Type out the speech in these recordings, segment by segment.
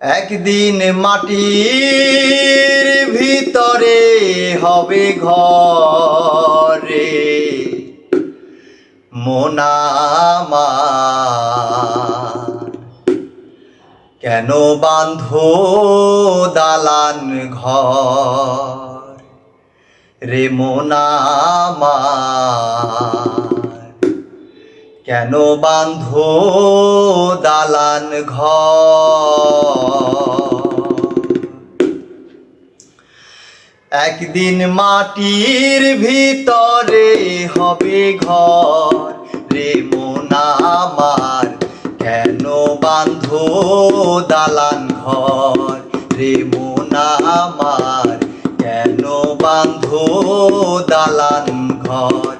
একদিন মাটির ভিতরে হবে ঘরে। মোনামা কেন বাঁধো দালান ঘর? রে মোনামা কেন বাঁধো দালান ঘর? একদিন মাটির ভিতরে হবে ঘর। রে মোনামার কেন বান্ধ দালান ঘর? রে মোনামার কেন বাঁধো দালান ঘর?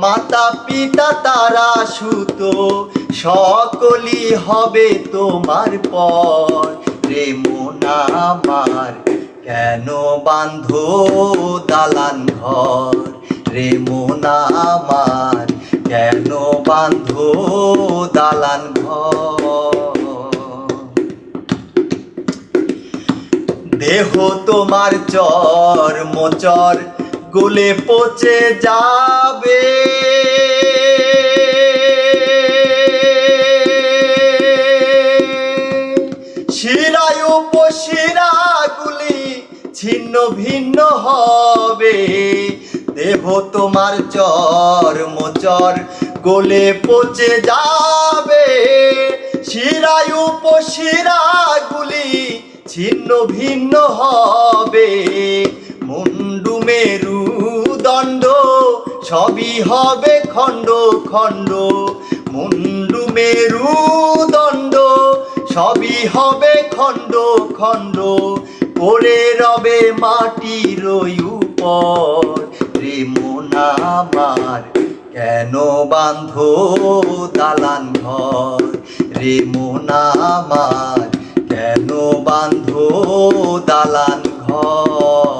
মাতা পিতা তারা সুত, সকলই হবে তোমার পর। রে মোনামার কেন বান্ধো দালান ঘর? রে মোনামার কেন বান্ধো দালান ঘর? দেহ তোমার চর, মোচর গলে পচে যাবে। উপশিরাগুলি ছিন্ন ভিন্ন হবে। দেহ তোমার চর মোচর গলে পচে যাবে। শিরায় উপশিরাগুলি ছিন্ন ভিন্ন হবে। মুন্ডু মেরু দণ্ড, সবই হবে খণ্ড খণ্ড। মুন্ডু মেরু দণ্ড, সবই হবে খণ্ড খণ্ড। পড়ে রবে মাটির উপর। মোনামার কেন বান্ধ দালান ঘর? রে মোনামার কেন বান্ধ দালান ঘর?